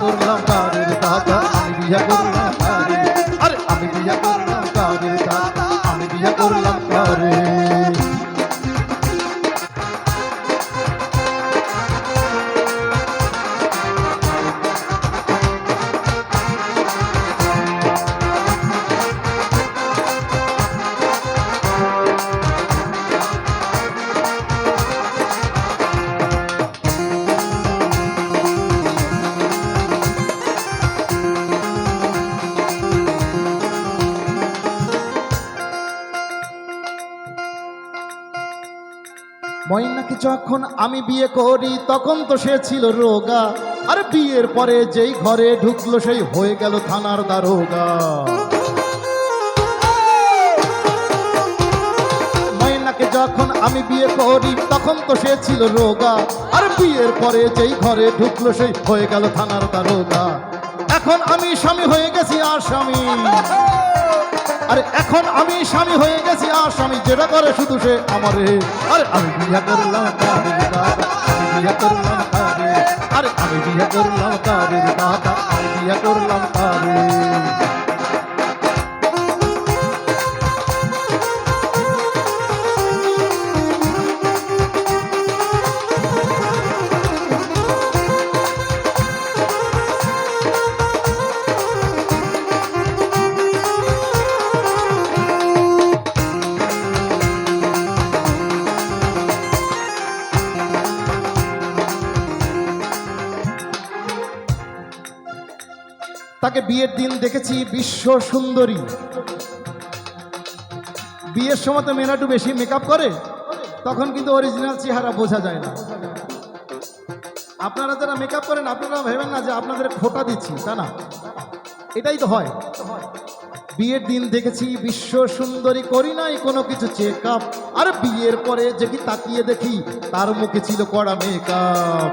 করলাম কারের দাদা আমি বিয়া করলাম। ময়নাকে যখন আমি বিয়ে করি, তখন তো সে ছিল রোগা। আর বিয়ের পরে যেই ঘরে ঢুকলো, সেই হয়ে গেল থানার দারোগা। ময়নাকে যখন আমি বিয়ে করি, তখন তো সে ছিল রোগা। আর বিয়ের পরে যেই ঘরে ঢুকলো, সেই হয়ে গেল থানার দারোগা। এখন আমি স্বামী হয়ে গেছি আসামি আরে এখন আমি স্বামী হয়ে গেছি, আর স্বামী যেটা করে শুধু সে আমারে। আরে আমি বিয়া করলাম আমি বিয়া করলাম কাদের। আরে আমি বিয়া করলাম কাদের দাদা আমি বিয়া করলাম কাদের। তাকে বিয়ের দিন দেখেছি বিশ্ব সুন্দরী। বিয়ের সময় তো মেয়েরা একটু বেশি মেকআপ করে, তখন কিন্তু অরিজিনাল চেহারা বোঝা যায় না। আপনারা যারা মেকআপ করেন, আপনারা ভেবেন না যে আপনাদের খোটা দিচ্ছি, তা না। এটাই তো হয়। বিয়ের দিন দেখেছি বিশ্ব সুন্দরী, করি নাই কোনো কিছু চেক আপ আর বিয়ের পরে যে কি তাকিয়ে দেখি, তার মুখে ছিল কড়া মেকআপ